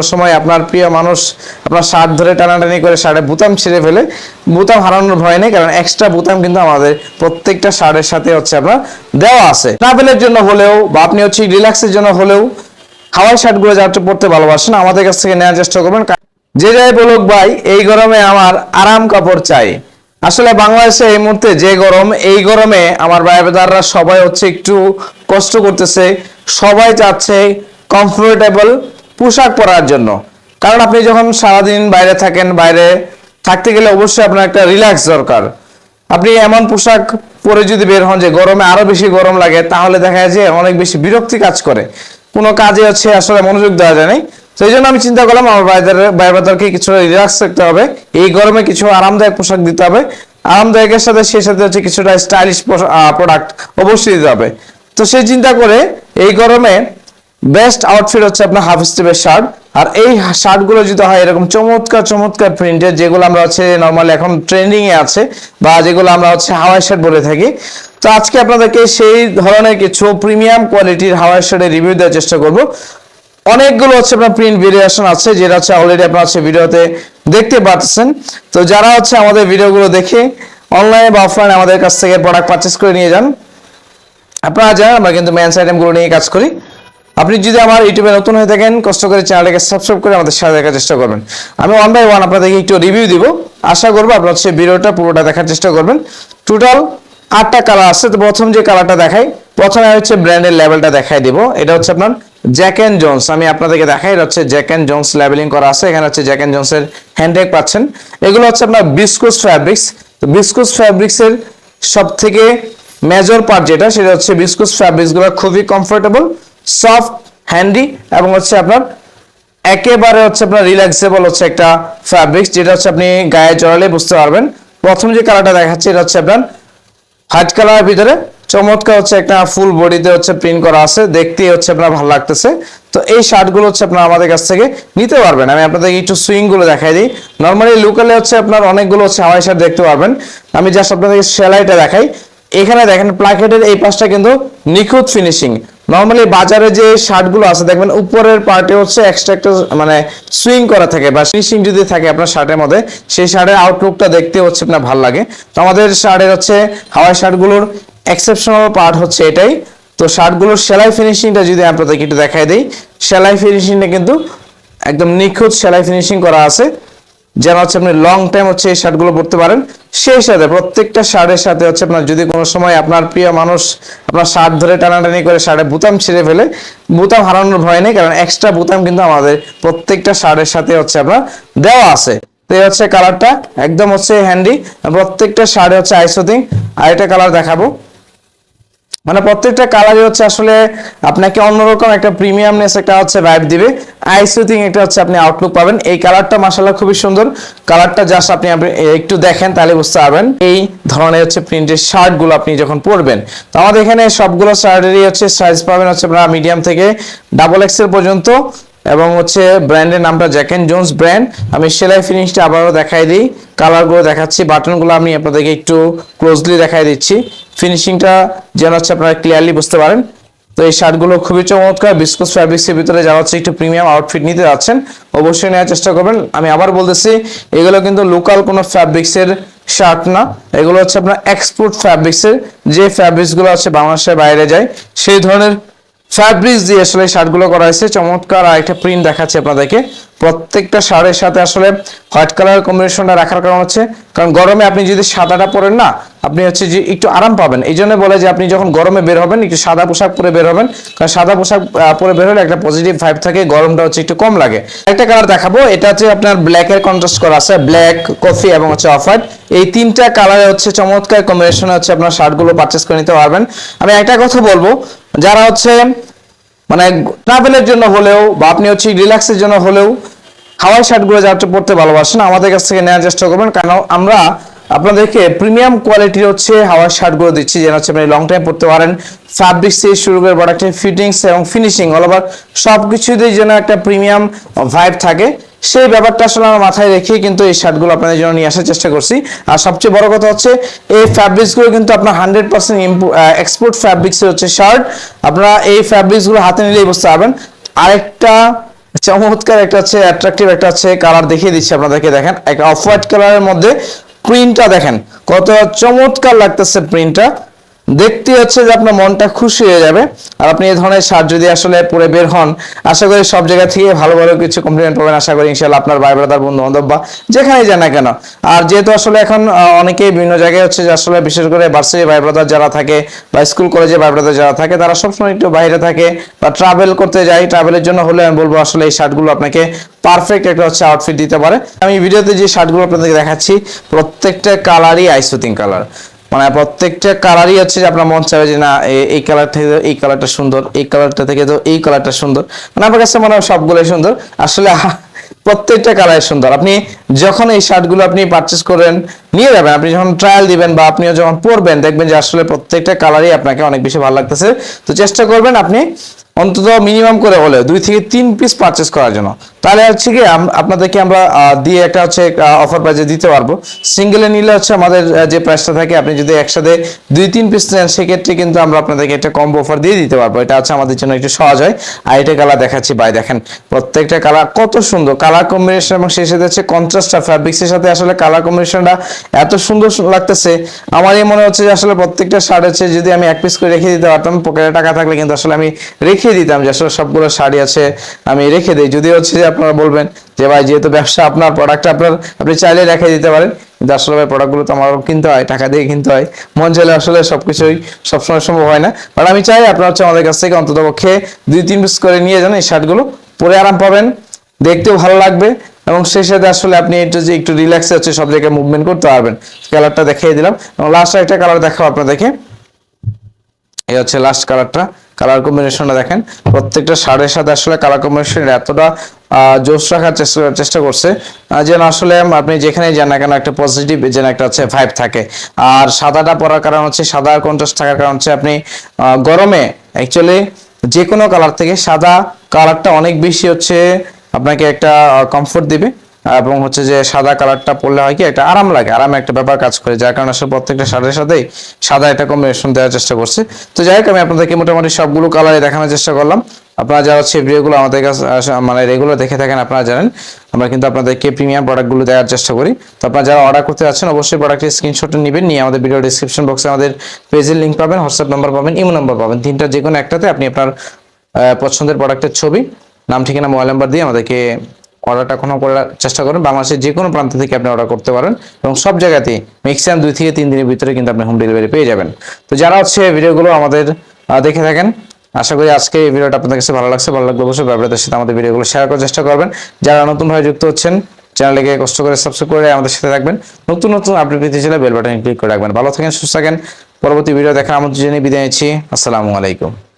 কোনো সময় আপনার প্রিয় মানুষ আপনার শার্ট ধরে টানাটানি করে শার্টে বুতাম ছিঁড়ে ফেলে। বুতাম হারানোর ভয় নেই, কারণ এক্সট্রা বুতাম কিন্তু আমাদের প্রত্যেকটা শার্টের সাথে হচ্ছে আপনার দেওয়া আছে। ট্রাভেলের জন্য হলেও বা আপনি হচ্ছে রিল্যাক্সের জন্য হলেও হাওয়াই শার্টগুলো যারা পড়তে ভালোবাসেন, আমাদের কাছ থেকে নেওয়ার চেষ্টা করবেন। যে যাই বলুক ভাই, এই গরমে আমার আরাম কাপড় চাই। আসলে বাংলাদেশে এই মুহূর্তে যে গরম, এই গরমে আমার ভাই বেদাররা সবাই হচ্ছে একটু কষ্ট করতেছে। সবাই চাচ্ছে কমফোর্টেবল পোশাক পরার জন্য। কারণ আপনি যখন সারাদিন বাইরে থাকেন, বাইরে থাকতে গেলে অবশ্যই আপনার একটা রিল্যাক্স দরকার। আপনি এমন পোশাক পরে যদি বের হন যে গরমে আরও বেশি গরম লাগে, তাহলে দেখা যায় যে অনেক বেশি বিরক্তি কাজ করে। কোনো কাজে হচ্ছে আসলে মনোযোগ দেওয়া যায় নাই। তো এই জন্য আমি চিন্তা করলাম আমার ভাইদের, ভাই বাদারকে কিছু রিল্যাক্স থাকতে হবে। এই গরমে কিছু আরামদায়ক পোশাক দিতে হবে। আরামদায়কের সাথে সেই সাথে হচ্ছে কিছুটা স্টাইলিশ প্রোডাক্ট অবশ্যই দিতে হবে। তো সেই চিন্তা করে এই গরমে বেস্ট আউটফিট হচ্ছে আপনার হাফ স্টিভের শার্ট আর এই শার্টগুলো যদি হয়, এরকম চমৎকার চমৎকার প্রিন্টের যেগুলো আমরা হচ্ছে নর্মাল এখন ট্রেন্ডিং এ আছে, বা যেগুলো আমরা হচ্ছে হাওয়াই শার্ট বলে থাকি। তো আজকে আপনাদেরকে সেই ধরনের কিছু প্রিমিয়াম কোয়ালিটির হাওয়াই শার্টের রিভিউ দেওয়ার চেষ্টা করব। অনেকগুলো হচ্ছে আপনার প্রিন্ট ভেরিয়েশন আছে, যেটা হচ্ছে অলরেডি আপনার হচ্ছে ভিডিওতে দেখতে পাচ্ছেন তো যারা হচ্ছে আমাদের ভিডিওগুলো দেখে অনলাইনে বা অফলাইনে আমাদের কাছ থেকে প্রোডাক্ট পারচেস করে নিয়ে যান, আপনারা জানেন আমরা কিন্তু ম্যান্স আইটেমগুলো নিয়ে কাজ করি। আপনি যদি আমার ইউটিউবে নতুন হয়ে থাকেন, কষ্ট করে চ্যানেলটাকে সাবস্ক্রাইব করে আমাদের সাথে দেখার চেষ্টা করবেন। আমি ওয়ান বাই ওয়ান আপনাদেরকে একটু রিভিউ দিব। আশা করব আপনার হচ্ছে ভিডিওটা পুরোটা দেখার চেষ্টা করবেন। টোটাল আটটা কালার আছে। তো প্রথম যে কালারটা দেখাই, প্রথমে হচ্ছে ব্র্যান্ডের লেভেলটা দেখাই দিব। এটা হচ্ছে আপনার জ্যাক অ্যান্ড জোন্স আমি আপনাদেরকে দেখাই, এটা হচ্ছে জ্যাক অ্যান্ড জোন্স লেবেলিং করা আছে। এখানে হচ্ছে জ্যাক অ্যান্ড জোন্সের হ্যান্ডব্যাগ পাচ্ছেন। এগুলো হচ্ছে আপনার বিস্কুস ফ্যাব্রিক্স তো বিস্কুস ফ্যাব্রিক্সের সব থেকে মেজর পার্ট যেটা, সেটা হচ্ছে বিস্কুস ফ্যাব্রিক্সগুলো খুবই কমফোর্টেবল সফট, হ্যান্ডি এবং হচ্ছে আপনার একেবারে হচ্ছে আপনার রিল্যাক্সেবল হচ্ছে একটা ফ্যাব্রিক্স যেটা হচ্ছে আপনি গায়ে জড়ালে বুঝতে পারবেন। প্রথম যে কালারটা দেখাচ্ছে এটা হচ্ছে আপনার হোয়াইট কালারের ভিতরে। চমৎকার হচ্ছে একটা ফুল বডিতে হচ্ছে প্রিন্ট করা আছে। দেখতে হচ্ছে আপনার ভালো লাগতেছে। তো এই শার্টগুলো হচ্ছে আপনার আমাদের কাছ থেকে নিতে পারবেন। আমি আপনাদের একটু সুইংগুলো দেখাই দিই। নর্মালি লোকালে হচ্ছে আপনার অনেকগুলো হচ্ছে হাওয়াই শার্ট দেখতে পারবেন। আমি জাস্ট আপনাদেরকে সেলাইটা দেখাই। এখানে দেখেন প্লাকেটের এই পাশটা কিন্তু নিখুঁত ফিনিশিং নর্মালি বাজারে যে শার্টগুলো আছে, দেখবেন উপরের পার্টে হচ্ছে এক্সট্রা একটা মানে সুইং করা থাকে বা ফিনিশিং যদি থাকে আপনার শার্টের মধ্যে, সেই শার্টের আউটলুকটা দেখতে হচ্ছে আপনার ভালো লাগে। তো আমাদের শার্টের হচ্ছে হাওয়াই শার্টগুলোর এক্সেপশনাল পার্ট হচ্ছে এটাই। তো শার্টগুলোর সেলাই ফিনিশিংটা যদি আপনাদেরকে একটু দেখাই দিই, সেলাই ফিনিশিংটা কিন্তু একদম নিখুঁত সেলাই ফিনিশিং করা আছে। যেন হচ্ছে আপনি লং টাইম হচ্ছে এই শার্টগুলো পরতে পারেন, সেই সাথে প্রত্যেকটা শার্টের সাথে হচ্ছে আপনার যদি কোনো সময় আপনার প্রিয় মানুষ আপনার শার্ট ধরে টানাটানি করে শার্টে বুতাম ছিঁড়ে ফেলে, বুতাম হারানোর ভয় নেই, কারণ এক্সট্রা বুতাম কিন্তু আমাদের প্রত্যেকটা শার্টের সাথে হচ্ছে আপনার দেওয়া আছে। তো এই হচ্ছে কালারটা একদম হচ্ছে হ্যান্ডি প্রত্যেকটা শার্টে হচ্ছে আইসোথিং, আর এটা কালার দেখাবো। মানে প্রত্যেকটা কালারই হচ্ছে আসলে আপনাকে অন্যরকম একটা প্রিমিয়ামনেস একটা হচ্ছে ভাইব দিবে। আইসুথিং একটা হচ্ছে আপনি আউটলুক পাবেন। এই কালারটা মাসাল্লাহ খুবই সুন্দর। কালারটা জাস্ট আপনি আপনি একটু দেখেন তাহলে বুঝতে পারবেন। এই ধরনের হচ্ছে প্রিন্টের শার্টগুলো আপনি যখন পরবেন, তো আমাদের এখানে সবগুলো শার্টেরই হচ্ছে সাইজ পাবেন হচ্ছে আপনারা মিডিয়াম থেকে ডাবল এক্সেল পর্যন্ত। এবং হচ্ছে ব্র্যান্ডের নামটা জ্যাক অ্যান্ড জোন্স ব্র্যান্ড আমি সেলাই ফিনিশটা আবারও দেখাই দিই। কালারগুলো দেখাচ্ছি। বাটনগুলো আমি আপনাদেরকে একটু ক্লোজলি দেখাই দিচ্ছি। ফিনিশিংটা যেন হচ্ছে আপনারা ক্লিয়ারলি বুঝতে পারেন। তো এই শার্টগুলো খুবই চমৎকার। বিস্কুস ফ্যাব্রিক্সের ভিতরে যারা হচ্ছে একটু প্রিমিয়াম আউটফিট নিতে যাচ্ছেন, অবশ্যই নেওয়ার চেষ্টা করবেন। আমি আবার বলতেছি, এগুলো কিন্তু লোকাল কোনো ফ্যাব্রিক্সের শার্ট না। এগুলো হচ্ছে আপনার এক্সপোর্ট ফ্যাব্রিক্সের যে ফ্যাব্রিক্সগুলো আছে বাংলাদেশের বাইরে যায়, সেই ধরনের ফ্যাব্রিক্স দিয়ে আসলে শার্টগুলো করা হয়েছে। চমৎকার আর একটা প্রিন্ট দেখাচ্ছে আপনাদেরকে। প্রত্যেকটা শার্টের সাথে আসলে হোয়াইট কালার কম্বিনেশনটা রাখার কারণ হচ্ছে, কারণ গরমে আপনি যদি সাদাটা পরেন না, আপনি হচ্ছে যে একটু আরাম পাবেন। এই জন্য বলে যে আপনি যখন গরমে বের হবেন, একটু সাদা পোশাক পরে বের হবেন, কারণ সাদা পোশাক পরে বের হলে একটা পজিটিভ ভাইব থাকে, গরমটা হচ্ছে একটু কম লাগে। একটা কালার দেখাবো, এটা হচ্ছে আপনার ব্ল্যাক এর কন্ট্রাস্ট করা আছে ব্ল্যাক কফি এবং হচ্ছে অফ হোয়াইট এই তিনটা কালারে হচ্ছে চমৎকার কম্বিনেশন হচ্ছে আপনার শার্টগুলো পারচেস করে নিতে পারবেন। আমি একটা কথা বলব, যারা হচ্ছে মানে ট্রাভেলের জন্য হলেও বা আপনি হচ্ছে রিল্যাক্সের জন্য হলেও হাওয়াই শার্টগুলো যারা পড়তে ভালোবাসেন, আমাদের কাছ থেকে নেওয়ার চেষ্টা করবেন। কারণ আমরা আপনাদেরকে প্রিমিয়াম কোয়ালিটির হচ্ছে হাওয়াই শার্টগুলো দিচ্ছি, যেন হচ্ছে আপনি লং টাইম পড়তে পারেন। ফ্যাব্রিক্স থেকে শুরু করে প্রোডাক্টের ফিটিংস এবং ফিনিশিং অল ওভার সব কিছুতেই যেন একটা প্রিমিয়াম ভাইব থাকে। সেই ব্যাপারটা আসলে আমার মাথায় রেখে কিন্তু এই শার্টগুলো আপনাদের জন্য নিয়ে আসার চেষ্টা করছি। আর সবচেয়ে বড় কথা হচ্ছে, এই ফ্যাব্রিক্সগুলো কিন্তু আপনার হান্ড্রেড পার্সেন্ট এক্সপোর্ট ফ্যাব্রিক্সের হচ্ছে শার্ট। আপনারা এই ফ্যাব্রিক্সগুলো হাতে নিলেই বুঝতে পারবেন। আরেকটা চমৎকার একটা আছে অ্যাট্রাকটিভ একটা আছে কালার দেখিয়ে দিচ্ছি আপনাদেরকে, দেখেন। একটা অফ হোয়াইট কালারের মধ্যে প্রিন্টটা দেখেন, কত চমৎকার লাগতেছে প্রিন্টটা দেখতে হচ্ছে যে আপনার মনটা খুশি হয়ে যাবে। আর আপনি এই ধরনের শার্ট যদি আসলে পরে বের হন, আশা করি সব জায়গা থেকে ভালো ভালো কিছু কমপ্লিমেন্ট পাবেন। আশা করি ইনশাল্লাহ আপনার ভাই ব্রাদার বন্ধু বান্ধব বা যেখানেই যান না কেন। আর যেহেতু আসলে এখন অনেকেই বিভিন্ন জায়গায় হচ্ছে যে আসলে বিশেষ করে ভার্সিটি ভাই ব্রাদার যারা থাকে বা স্কুল কলেজে ভাই ব্রাদার যারা থাকে, তারা সবসময় একটু বাইরে থাকে বা ট্রাভেল করতে যায়। ট্রাভেলের জন্য হলে আমি বলব আসলে এই শার্টগুলো আপনাকে পারফেক্ট একটা হচ্ছে আউটফিট দিতে পারে। আমি ভিডিওতে যে শার্টগুলো আপনাদেরকে দেখাচ্ছি, প্রত্যেকটা কালারই আইসুতিং কালার মানে প্রত্যেকটা কালারই হচ্ছে যে আপনার মন চাবে যে না এই কালার থেকে এই কালারটা সুন্দর, এই কালারটা থেকে তো এই কালারটা সুন্দর। মানে আমার কাছে মনে হয় সবগুলোই সুন্দর। আসলে প্রত্যেকটা কালার সুন্দর। আপনি যখন এই শার্টগুলো আপনি পারচেস করেন, নিয়ে যাবেন। আপনি যখন ট্রায়াল দিবেন বা আপনিও যখন পরবেন, দেখবেন যে আসলে প্রত্যেকটা কালারই আপনাকে অনেক বেশি ভালো লাগতেছে। তো চেষ্টা করবেন আপনি অন্তত মিনিমাম করে হলে দুই থেকে তিন পিস পারচেস করার জন্য। তাহলে হচ্ছে কি আপনাদেরকে আমরা দিয়ে একটা হচ্ছে অফার প্রাইজে দিতে পারব। সিঙ্গেলে নিলে হচ্ছে আমাদের যে প্রাইসটা থাকে, আপনি যদি একসাথে দুই তিন পিস নেন, সেক্ষেত্রে কিন্তু আমরা আপনাদেরকে একটা কম্বো অফার দিয়ে দিতে পারব। এটা হচ্ছে আমাদের জন্য একটু সহজ হয়। আর এটা কালার দেখাচ্ছি। ভাই, দেখেন, প্রত্যেকটা কালার কত সুন্দর। কালার কম্বিনেশন এবং সেই সাথে হচ্ছে কন্ট্রাস্টটা ফ্যাব্রিক্সের সাথে আসলে কালার কম্বিনেশনটা এত সুন্দর লাগতেছে। আমার এই মনে হচ্ছে যে আসলে প্রত্যেকটা শার্ট হচ্ছে যদি আমি এক পিস করে রেখে দিতে পারতাম পকেটে টাকা থাকলে কিন্তু আসলে আমি রেখে দিতাম যে আসলে সবগুলো শাড়ি আছে আমি রেখে দিই। যদি হচ্ছে যে আপনারা বলবেন যে ভাই, যেহেতু ব্যবসা আপনার প্রোডাক্ট আপনার, আপনি চাইলে রেখে দিতে পারেন। কিন্তু আসলে ভাই প্রোডাক্টগুলো তো আমারও কিনতে হয়, টাকা দিয়ে কিনতে হয়। মন চাইলে আসলে সবকিছুই সবসময় সম্ভব হয় না। বাট আমি চাই আপনারা হচ্ছে আমাদের কাছ থেকে অন্তত পক্ষে দুই, তিন পিস করে নিয়ে যান এই শার্টগুলো পরে আরাম পাবেন। দেখতেও ভালো লাগবে এবং সেই সাথে আসলে আপনি একটু যে একটু রিল্যাক্সে হচ্ছে, সব জায়গায় মুভমেন্ট করতে পারবেন। কালারটা দেখিয়ে দিলাম। এবং লাস্ট একটা কালার দেখাবো আপনাদেরকে। এই হচ্ছে লাস্ট কালারটা কালার কম্বিনেশনটা দেখেন। প্রত্যেকটা শাড়ির সাথে আসলে কালার কম্বিনেশন এতটা জোশ রাখার চেষ্টা চেষ্টা করছে যেন আসলে আপনি যেখানে যান না কেন একটা পজিটিভ যেন একটা হচ্ছে ভাইব থাকে। আর সাদাটা পরার কারণ হচ্ছে সাদা কন্ট্রাস্ট থাকার কারণ হচ্ছে আপনি গরমে অ্যাকচুয়ালি যে কোনো কালার থেকে সাদা কালারটা অনেক বেশি হচ্ছে আপনাকে একটা কমফোর্ট দিবে, এবং হচ্ছে যে সাদা কালারটা পরলে হয় কি, একটা আরাম লাগে, আরামে একটা ব্যাপার কাজ করে। যার কারণে আসলে প্রত্যেকটা শার্টের সাথেই সাদা একটা কম্বিনেশন দেওয়ার চেষ্টা করছে। তো যাই হোক, আমি আপনাদেরকে মোটামুটি সবগুলো কালারে দেখানোর চেষ্টা করলাম। আপনারা যারা হচ্ছে ভিডিওগুলো আমাদের কাছে মানে রেগুলার দেখে থাকেন, আপনারা জানেন, আমরা কিন্তু আপনাদেরকে প্রিমিয়াম প্রোডাক্টগুলো দেওয়ার চেষ্টা করি। তো আপনারা যারা অর্ডার করতে যাচ্ছেন, অবশ্যই প্রোডাক্টের স্ক্রিনশট নেবেন, নিয়ে আমাদের ভিডিও ডিসক্রিপশন বক্সে আমাদের পেজের লিঙ্ক পাবেন হোয়াটসঅ্যাপ নাম্বার পাবেন ইমো নাম্বার পাবেন। তিনটা যে কোনো একটাতে আপনি আপনার পছন্দের প্রোডাক্টের ছবি নাম, ঠিকানা মোবাইল নাম্বার দিয়ে আমাদেরকে অর্ডারটা কোনো করার চেষ্টা করুন। বাংলাদেশের যে কোনো প্রান্ত থেকে আপনি অর্ডার করতে পারেন এবং সব জায়গাতেই ম্যাক্সিমাম দুই থেকে তিন দিনের ভিতরে কিন্তু আপনি হোম ডেলিভারি পেয়ে যাবেন। তো যারা হচ্ছে ভিডিওগুলো আমাদের দেখে থাকেন, আশা করি আজকে এই ভিডিওটা আপনাদের কাছে ভালো লাগছে। ভালো লাগলে অবশ্যই ব্যবহারের সাথে আমাদের ভিডিওগুলো শেয়ার করার চেষ্টা করবেন। যারা নতুনভাবে যুক্ত হচ্ছেন, চ্যানেলটিকে কষ্ট করে সাবস্ক্রাইব করে আমাদের সাথে থাকবেন। নতুন নতুন আপডেট পেতে চাইলে বেল বাটনে ক্লিক করে রাখবেন। ভালো থাকেন, সুস্থ থাকেন। পরবর্তী ভিডিও দেখার আমন্ত্রণ জানিয়ে বিদায় নিচ্ছি। আসসালামু আলাইকুম।